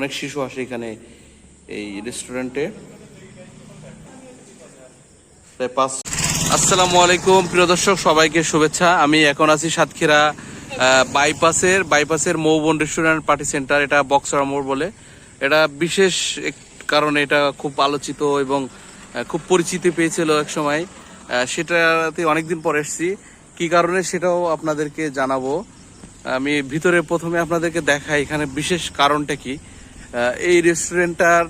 অনেক শিশু আসে এখানে এই রেস্টুরেন্টে আসসালামু আলাইকুম, প্রিয় দর্শক, সবাইকে শুভেচ্ছা। আমি এখন আছি সাতক্ষীরা বাইপাসের বাইপাসের মৌবন রেস্টুরেন্ট পার্টি সেন্টার এটা বক্সার মোড় বলে। এটা বিশেষ কারণে এটা খুব আলোচিত এবং খুব পরিচিতি পেয়েছিল এক সময়। সেটাতে অনেকদিন পর এসেছি। কি কারণে সেটাও আপনাদেরকে জানাব। আমি ভিতরে প্রথমে আপনাদেরকে দেখাই এখানে বিশেষ কারণটা কি। এই রেস্টুরেন্টটার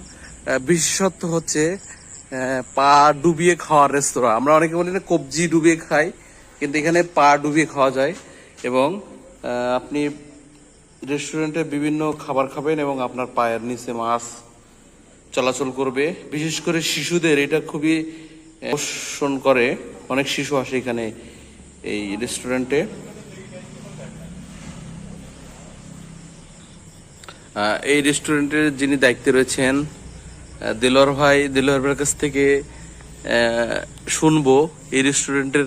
বিশেষত্ব হচ্ছে পা ডুবিয়ে খাওয়ার রেস্তোরাঁ আমরা অনেকে বলি না কবজি ডুবিয়ে খাই, কিন্তু এখানে পা ডুবিয়ে খাওয়া যায় এবং আপনি রেস্টুরেন্টে বিভিন্ন খাবার খাবেন এবং আপনার পায়ের নিচে মাছ চলাচল করবে। বিশেষ করে শিশুদের, এটা খুবই আকর্ষণ করে। অনেক শিশু আসে এখানে এই রেস্টুরেন্টে এই রেস্টুরেন্টের যিনি দায়িত্বে রয়েছেন দিলর ভাই দিলর ভাইয়ের কাছ থেকে শুনব এই রেস্টুরেন্টের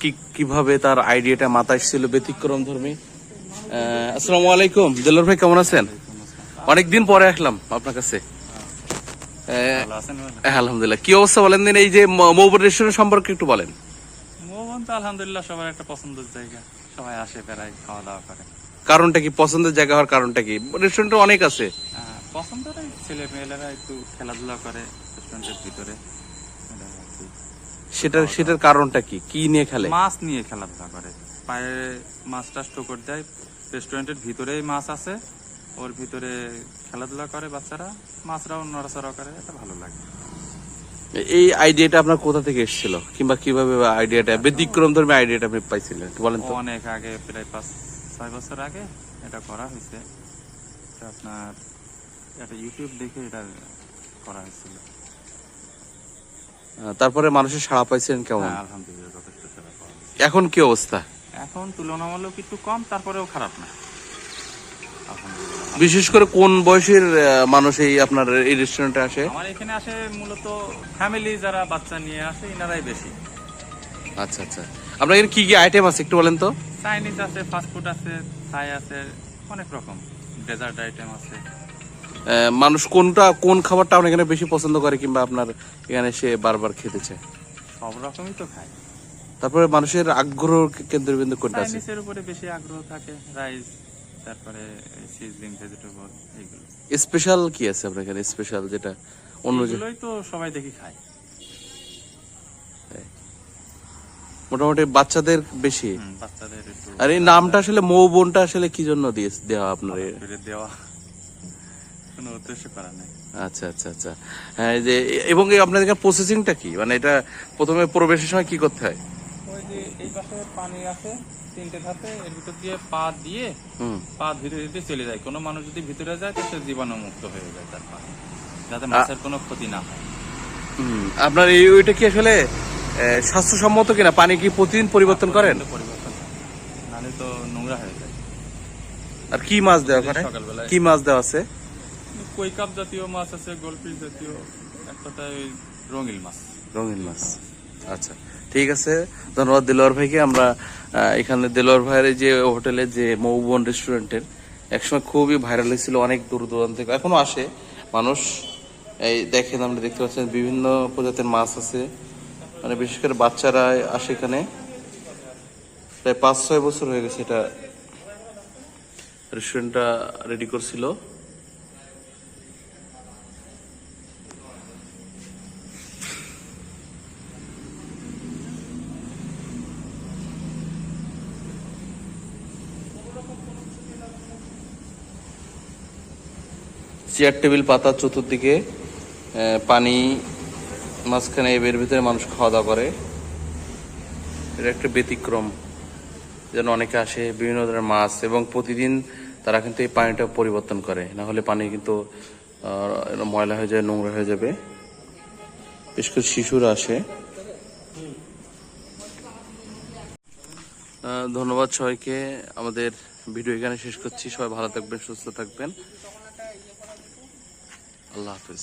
কি কীভাবে তার আইডিয়াটা মাথায় ছিল ব্যতিক্রম ধর্মী। আসসালামু আলাইকুম। দিলর ভাই কেমন আছেন? অনেকদিন পরে আসলাম আপনার কাছে। আলহামদুলিল্লাহ। কি অবস্থা বলেন দিন? এই যে মৌবর রেস্টুরেন্ট সম্পর্কে একটু বলেন। মোহন তো আলহামদুলিল্লাহ সবার একটা পছন্দের জায়গা। সবাই আসে বেড়ায় খাওয়া দাওয়া করে। কারণটা কি? পছন্দের জায়গা হওয়ার কারণটা কি? রেস্টুরেন্ট অনেক আছে। আহ, ছেলে মেয়েরা একটু খেলাধুলা করে রেস্টুরেন্টের ভিতরে। এটা আর কি। সেটার সেটার কারণটা কি? কি নিয়ে খেলে? মাছ নিয়ে খেলাধুলা করে। পায়ে মাছটা স্টোকর দেয় রেস্টুরেন্টের ভিতরেই মাছ আছে ওর ভিতরে খেলাধুলা করে বাচ্চারা মাছরাও নড়াচড়া করে এটা ভালো লাগে। এই আইডিয়াটা আপনার কোথা থেকে এসেছিল? কিংবা কীভাবে আইডিয়াটা ব্যতিক্রম ধর্মী আইডিয়াটা আপনি পাইছিলেন? বলেন তো। অনেক আগে প্রায় পাঁচ ছয় বছর আগে এটা করা হয়েছে। এটা আপনার একটা ইউটিউব দেখে এটা করা হয়েছিল। তারপরে মানুষের সাড়া পাইছিলেন কেমন? হ্যাঁ আলহামদুলিল্লাহ যথেষ্ট সেবা পাওয়া এখন কি অবস্থা? এখন তুলনামূলক একটু কম তারপরেও খারাপ না। বিশেষ করে কোন বয়সের মানুষ এই আপনার এই রেস্টুরেন্টে আসে? আমার এখানে আসে মূলত ফ্যামিলি যারা বাচ্চা নিয়ে আসে এনারাই বেশি। আচ্ছা আচ্ছা। আপনার এখানে কি কি আইটেম আছে একটু বলেন তো? চাইনিজ আছে ফাস্টফুড আছে থাই আছে অনেক রকম। ডেজার্ট আইটেম আছে। মানুষ কোনটা কোন খাবারটা আপনার এখানে বেশি পছন্দ করে কিংবা আপনার এখানে সে বারবার খেতে চায় সব রকমই তো খায়। তারপরে মানুষের আগ্রহ কেন্দ্রবিন্দু কোনটা আছে? চাইনিজের উপরে বেশি আগ্রহ থাকে রাইস তারপরে সিজলিং ভেজিটেবল এইগুলো। স্পেশাল কি আছে আপনার এখানে? স্পেশাল যেটা অন্য যে এগুলোই তো সবাই দেখি খায়। মোটামুটি বাচ্চাদের বেশি। বাচ্চাদের আর এই নামটা আসলে মৌ বোনটা আসলে কি জন্য দিয়ে দেওয়া আপনার দেওয়া। কোনো উদ্দেশ্য করা নাই। আচ্ছা আচ্ছা আচ্ছা। হ্যাঁ যে এবং এই আপনাদের প্রসেসিংটা কি? মানে এটা প্রথমে প্রবেশের সময় কি করতে হয়? ওই যে এই পাশে পানি আছে তিনটে ধাপে এর ভিতর দিয়ে পা দিয়ে হুম। পা ধীরে ধীরে চলে যায়। কোনো মানুষ যদি ভিতরে যায় তো সে জীবাণু হয়ে যায় তার পা। যাতে মাছের কোনো ক্ষতি না হয়। হুম। আপনার এই ওইটা কি আসলে স্বাস্থ্যসম্মত কিনা? পানি কি প্রতিদিন পরিবর্তন করেন? পরিবর্তন নাহলে তো নোংরা হয়ে যায়। আর কি মাছ দেওয়া ওখানে? কি মাছ দেওয়া আছে? কই কাপ জাতীয় মাছ আছে জাতীয় এক কথায় মাছ। রঙিন মাছ। আচ্ছা ঠিক আছে। ধন্যবাদ দিলোয়ার ভাইকে। আমরা এখানে দিলোয়ার ভাইয়ের যে হোটেলে যে মৌবন রেস্টুরেন্টের একসময় খুবই ভাইরাল হয়েছিল অনেক দূর দূরান্ত। থেকে এখনও আসে মানুষ। এই দেখেন আপনি দেখতে পাচ্ছেন বিভিন্ন প্রজাতির মাছ আছে। মানে বিশেষ করে বাচ্চারা আসে এখানে। প্রায় পাঁচ, ছয় বছর হয়ে গেছে এটা রেস্টুরেন্টটা রেডি করছিল। চেয়ার টেবিল পাতা, চতুর্দিকে পানি মাঝখানে এর ভিতরে মানুষ খাওয়া দাওয়া করে। এটা একটা ব্যতিক্রম, যেন অনেকে আসে, বিভিন্ন ধরনের মাছ, এবং প্রতিদিন তারা কিন্তু এই পানিটা পরিবর্তন করে। না হলে পানি কিন্তু ময়লা হয়ে যায়, নোংরা হয়ে যাবে। বিশেষ করে শিশুরা আসে। ধন্যবাদ সবাইকে। আমাদের ভিডিও এখানে শেষ করছি। সবাই ভালো থাকবেন, সুস্থ থাকবেন। আল্লাহ হাফিজ।